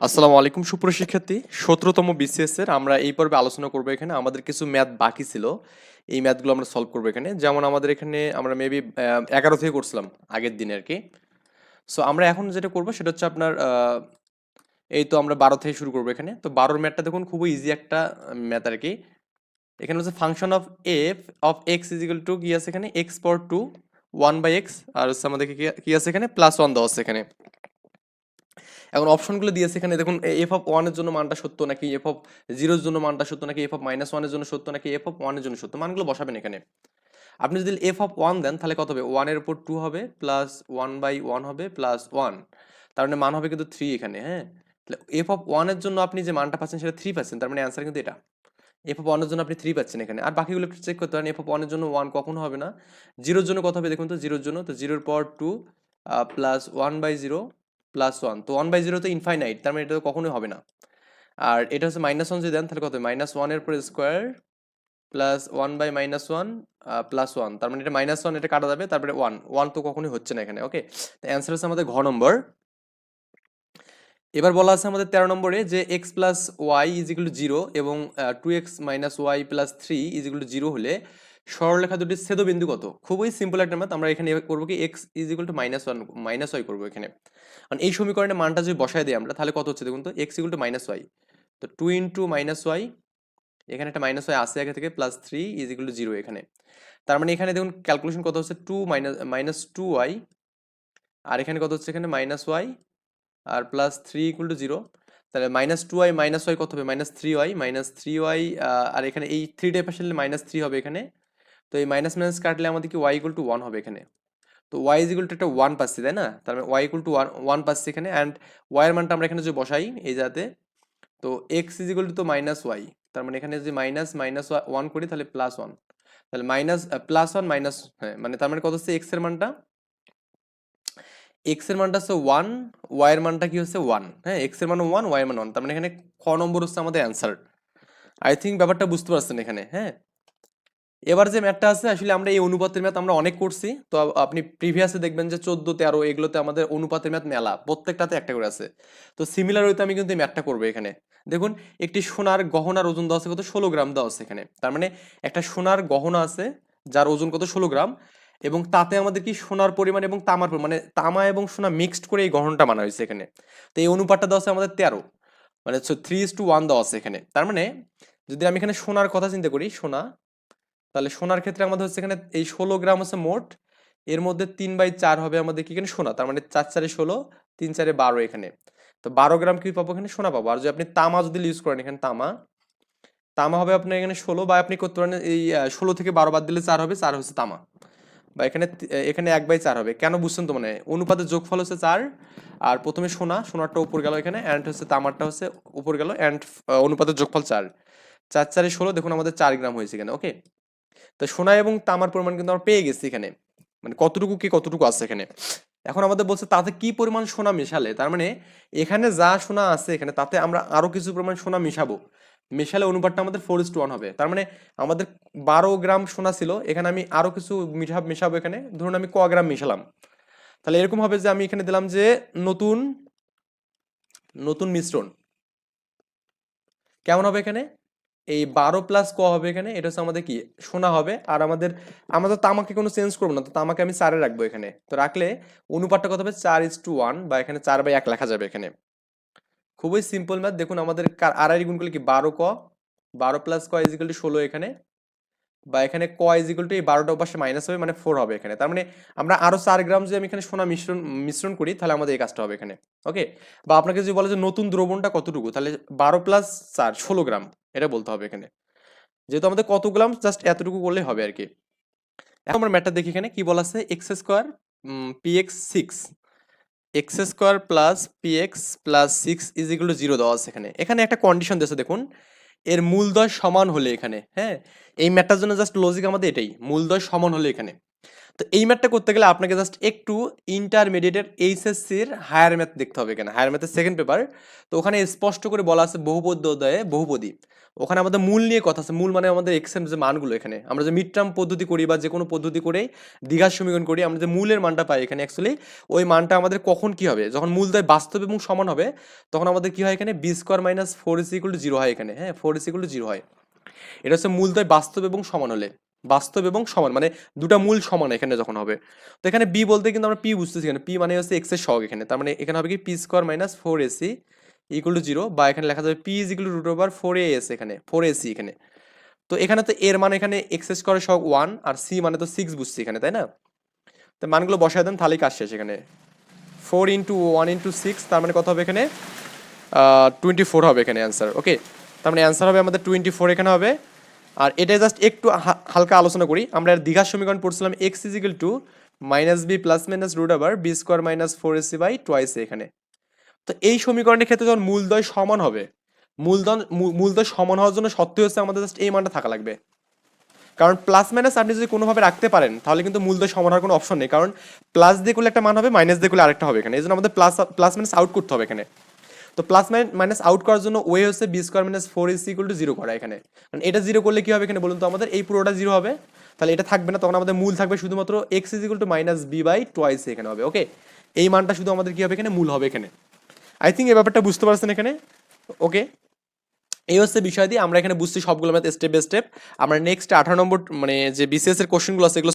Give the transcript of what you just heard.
আসসালামু আলাইকুম, সুপ্রিয় শিক্ষার্থী। সতেরোতম বিসিএস এর আমরা এই পর্বে আলোচনা করব এখানে। আমাদের কিছু ম্যাথ বাকি ছিল। এই ম্যাথগুলো আমরা সলভ করব এখানে। যেমন আমাদের এখানে আমরা মেবি এগারো থেকে করছিলাম আগের দিনে আর কি। সো আমরা এখন যেটা করব সেটা হচ্ছে আপনার এই তো আমরা বারো থেকে শুরু করব এখানে। তো বারোর ম্যাথটা দেখুন, খুবই ইজি একটা ম্যাথ আর কি। এখানে হচ্ছে function of f of x is equal to কি আছে এখানে? এক্স পর টু ওয়ান বাই এক্স আর হচ্ছে আমাদের কি- কি আছে এখানে? প্লাস ওয়ান দেওয়া আছে এখানে। এখন অপশনগুলো দিয়েছে এখানে, দেখুন এফ অফ ওয়ানের জন্য মানটা সত্য নাকি এফ অফ জিরোর জন্য মানটা সত্য নাকি এফ অফ মাইনাস ওয়ানের জন্য সত্য নাকি এফ অফ ওয়ানের জন্য সত্য? মানগুলো বসাবেন এখানে। আপনি যদি এফ অফ ওয়ান দেন, তাহলে কত হবে? ওয়ানের উপর টু হবে প্লাস ওয়ান বাই ওয়ান হবে প্লাস ওয়ান তার মানে মান হবে কিন্তু থ্রি এখানে হ্যাঁ? তাহলে এফ অফ ওয়ানের জন্য আপনি যে মানটা পাচ্ছেন, সেটা থ্রি পাচ্ছেন, তার মানে অ্যান্সার কিন্তু এটা। এফ অফ ওয়ানের জন্য আপনি থ্রি পাচ্ছেন এখানে। আর বাকিগুলো একটু চেক করতে পারেন এফ অফ ওয়ানের জন্য ওয়ান কখনো হবে না? জিরোর জন্য কত হবে? দেখুন তো জিরোর জন্য, তো জিরোর পর two plus one by zero plus one তো ওয়ান বাই জিরো তো ইনফাইনাইট তার মানে এটা তো কখনোই হবে না। আর এটা হচ্ছে মাইনাস ওয়ান যদি দেন, তাহলে কত? মাইনাস ওয়ানের পরে square plus one by minus one plus one তার মানে এটা মাইনাস ওয়ান এটা কাটা যাবে, তারপরে ওয়ান ওয়ান তো কখনোই হচ্ছে না এখানে ওকে তো অ্যান্সার হচ্ছে আমাদের ঘ নম্বর এবার বলা আছে আমাদের তেরো নম্বরে যে x plus y is equal to zero এবং two x minus y plus three is equal zero হলে সরলরেখা দুটির ছেদবিন্দু কত? খুবই সিম্পল একটা ম্যাথ আমরা এখানে করব কি? X is equal to minus one minus y করব এখানে। কারণ এই সমীকরণের মানটা যদি বসায় দিই আমরা, তাহলে কত হচ্ছে দেখুন তো? X equal to minus y তো টু ইন্টু মাইনাস ওয়াই এখানে একটা মাইনাস ওয়াই আসে আগে থেকে plus three is equal to zero এখানে। তার মানে এখানে দেখুন ক্যালকুলেশন কত হচ্ছে? Two minus minus two y আর এখানে কত হচ্ছে এখানে? Minus Y R plus three equal to zero তাহলে minus two y minus y কত হবে? Minus three y minus three y আর এখানে এই থ্রি টাইপ আসলে মাইনাস থ্রি হবে এখানে। তো এই মাইনাস মাইনাস কাটলে আমাদের কি ওয়াই ইকুয়াল টু ওয়ান হবে এখানে। তো ওয়াই ইজ ইকুয়াল টু একটা ওয়ান পাচ্ছি, তাই না? তার মানে ওয়াই টু ওয়ান ওয়ান পাচ্ছি এখানে অ্যান্ড ওয়াইয়ের মানটা আমরা এখানে যদি বসাই এই যাতে তো এক্স ইজ ইকুয়াল টু তো মাইনাস ওয়াই তার মানে এখানে যদি মাইনাস মাইনাস ওয়ান করি তাহলে প্লাস ওয়ান তাহলে মাইনাস প্লাস ওয়ান মাইনাস হ্যাঁ মানে তার মানে কত হচ্ছে এক্সের মানটা? এক্সের মানটা হচ্ছে ওয়ান ওয়াই এর মানটা কি হচ্ছে ওয়ান হ্যাঁ এক্সের মান ওয়ান ওয়াই এর মান ওয়ান তার মানে এখানে খ নম্বর হচ্ছে আমাদের অ্যান্সার আই থিঙ্ক ব্যাপারটা বুঝতে পারছেন এখানে হ্যাঁ? এবার যে ম্যাথটা আছে, আসলে আমরা এই অনুপাতের ম্যাথ আমরা অনেক করছি। তো আপনি প্রিভিয়াসে দেখবেন যে চোদ্দ, তেরো এগুলোতে আমাদের অনুপাতের ম্যাথ মেলা, প্রত্যেকটাতে একটা করে আছে। তো সিমিলার হইতে আমি কিন্তু এই ম্যাথটা করব এখানে। দেখুন, একটি সোনার গহনার ওজন দেওয়া আছে কত? ষোলো গ্রাম দেওয়া আছে এখানে। তার মানে একটা সোনার গহনা আছে, যার ওজন কত? ষোলো গ্রাম। এবং তাতে আমাদের কি সোনার পরিমাণ এবং তামার পরিমাণ মানে তামা এবং সোনা মিক্সড করে এই গহনটা বানা হয়েছে এখানে। তো এই অনুপাতটা দেওয়া আছে আমাদের তেরো। মানে থ্রি ইস টু ওয়ান দেওয়া আছে এখানে। তার মানে যদি আমি এখানে সোনার কথা চিন্তা করি, সোনা তাহলে সোনার ক্ষেত্রে আমাদের হচ্ছে এখানে এই ষোলো গ্রাম হচ্ছে মোট, এর মধ্যে তিন বাই চার হবে আমাদের কি এখানে সোনা, তার মানে চার চারে ষোলো, তিন চারে বারো এখানে। তো বারো গ্রাম কি পাবো এখানে? সোনা পাবো। আর যদি আপনি তামা যদি ইউজ করেন এখানে, তামা তামা হবে আপনার এখানে ষোলো বা আপনি করতে পারেন এই ষোলো থেকে বারো বাদ দিলে চার হবে, চার হচ্ছে তামা। বা এখানে এখানে এক বাই চার হবে। কেন বুঝছেন তো মানে অনুপাতের যোগফল হচ্ছে চার, আর প্রথমে সোনা, সোনারটা উপর গেল এখানে অ্যান্ড হচ্ছে তামারটা হচ্ছে উপর গেল অ্যান্ড অনুপাতের যোগফল চার। চার চারে ষোলো, দেখুন আমাদের চার গ্রাম হয়েছে এখানে ওকে তো সোনা এবং তামার পরিমাণ কিন্তু আমরা পেয়ে গেছি এখানে। মানে কতটুকু কি কতটুকু আছে এখানে? এখন আমাদের বলছে তাতে কি পরিমাণ সোনা মেশালে? তার মানে এখানে যা সোনা আছে এখানে তাতে আমরা আরও কিছু পরিমাণ সোনা মেশাবো। মেশালে অনুপাতটা আমাদের ফোর ইস টু ওয়ান হবে। তার মানে আমাদের বারো গ্রাম সোনা ছিল, এখানে আমি আরও কিছু মিশা মেশাবো এখানে। ধরুন আমি ক গ্রাম মেশালাম। তাহলে এরকম হবে যে আমি এখানে দিলাম যে নতুন নতুন মিশ্রণ। কেমন হবে এখানে? এই বারো প্লাস ক হবে এখানে, এটা হচ্ছে আমাদের কি, সোনা হবে। আর আমাদের, আমরা তো তামাকে কোনো চেঞ্জ করব না, তো তামাকে আমি চারে রাখব এখানে। তো রাখলে অনুপাতটা কত হবে? চার ইস টু ওয়ান বা এখানে চার বাই এক লেখা যাবে এখানে। খুবই সিম্পল ম্যাথ দেখুন আমাদের আড়াই গুণ করলে কি, বারো ক, বারো প্লাস ক ইজিক্যাল টু ষোলো এখানে। বা এখানে ক ইজিক্যাল টু এই বারোটা পাশে মাইনাস হবে মানে ফোর হবে এখানে। তার মানে আমরা আরও চার গ্রাম যদি আমি এখানে সোনা মিশ্রণ মিশ্রণ করি, তাহলে আমাদের এই কাজটা হবে এখানে। ওকে বা আপনাকে যদি বলে যে নতুন দ্রবণটা কতটুকু, তাহলে বারো প্লাস চার, ষোলো গ্রাম। এটা বলতে হবে এখানে। যেহেতু আমাদের কত গ্রাম জাস্ট এতটুকু করলে হবে আর কি এখন আমরা ম্যাটটা দেখি এখানে, কি বলা আছে? X square p x six. X square plus p x plus six is equal to zero দেওয়া আছে এখানে। এখানে একটা কন্ডিশন দিয়েছে, দেখুন। এর মূলদয় সমান হলে এখানে হ্যাঁ? এই ম্যাটটার জন্য জাস্ট লজিক আমাদের এটাই। মূলদয় সমান হলে এখানে। তো এই ম্যাথটা করতে গেলে আপনাকে জাস্ট একটু ইন্টারমিডিয়েটের এইচএসসির হায়ার ম্যাথ দেখতে হবে এখানে। হায়ার ম্যাথের সেকেন্ড পেপার তো ওখানে স্পষ্ট করে বলা আছে বহুপদ্য অধ্যায়ে বহুপদী। ওখানে আমাদের মূল নিয়ে কথা আছে। মূল মানে আমাদের এক্সের যে মানগুলো এখানে। আমরা যে মিড টার্ম পদ্ধতি করি বা যে কোনো পদ্ধতি করেই দীঘার সমীকরণ করি, আমরা যে মূলের মানটা পাই এখানে অ্যাকচুয়ালি ওই মানটা আমাদের কখন কি হবে? যখন মূলদয় বাস্তব এবং সমান হবে, তখন আমাদের কি হয় এখানে? B square minus four is equal to zero হয় এখানে। হ্যাঁ four is equal to zero হয়। এটা হচ্ছে মূল মূলদয় বাস্তব এবং সমান হলে। বাস্তব এবং সমান মানে দুটা মূল সমান এখানে যখন হবে। তো এখানে বি বলতে কিন্তু আমরা পি বুঝতেছি এখানে। পি মানে হচ্ছে এক্সের সহগ এখানে। তার মানে এখানে হবে কি p square minus four ac equal to zero বা এখানে লেখা যাবে p is equal to root over four a s এখানে ফোর এসি এখানে। তো এখানে তো এর মানে এখানে এক্স স্কোয়ার সহগ ওয়ান আর সি মানে তো সিক্স বুঝছি এখানে, তাই না? তো মানগুলো বসায় দেন, তাহলেই কাজ শেষ এখানে। Four into one into six তার মানে কত হবে এখানে? টোয়েন্টি ফোর হবে এখানে অ্যান্সার ওকে তার মানে অ্যান্সার হবে আমাদের টোয়েন্টি ফোর এখানে হবে। আর এটা জাস্ট একটু হালকা আলোচনা করি। আমরা দীঘার সমীকরণ পড়ছিলাম x is equal to minus b plus minus root আবার b square minus four ac by twice এখানে। তো এই সমীকরণের ক্ষেত্রে যখন মূলদয় সমান হবে মূলধন মূলদয় সমান হওয়ার জন্য সত্যি হচ্ছে আমাদের জাস্ট এই মানটা থাকা লাগবে। কারণ প্লাস মাইনাস আপনি যদি কোনোভাবে রাখতে পারেন, তাহলে কিন্তু মূলদয় সমান হওয়ার কোনো অপশন নেই। কারণ প্লাস দিয়ে করলে একটা মান হবে মাইনাস দিয়ে করলে আরেকটা হবে এখানে। এই জন্য আমাদের প্লাস প্লাস মাইনাস আউট করতে হবে এখানে। তো প্লাস মাইনাস আউট করার জন্য ওয়ে হচ্ছে b square minus four is equal to zero করা এখানে। কারণ এটা জিরো করলে কি হবে এখানে বলুন তো আমাদের? এই পুরোটা জিরো হবে। তাহলে এটা থাকবে না, তখন আমাদের মূল থাকবে শুধুমাত্র x is equal to minus b by twice এখানে হবে ওকে এই মানটা শুধু আমাদের কি হবে এখানে? মূল হবে এখানে। আই থিঙ্ক এই ব্যাপারটা বুঝতে পারছেন এখানে? ওকে এই হচ্ছে বিষয় দিয়ে আমরা এখানে বুঝছি সবগুলো ম্যাথ স্টেপ বাই স্টেপ আমরা নেক্সট আঠারো নম্বর মানে যে বিসিএস এর কোশ্চেনগুলো আছে, এগুলো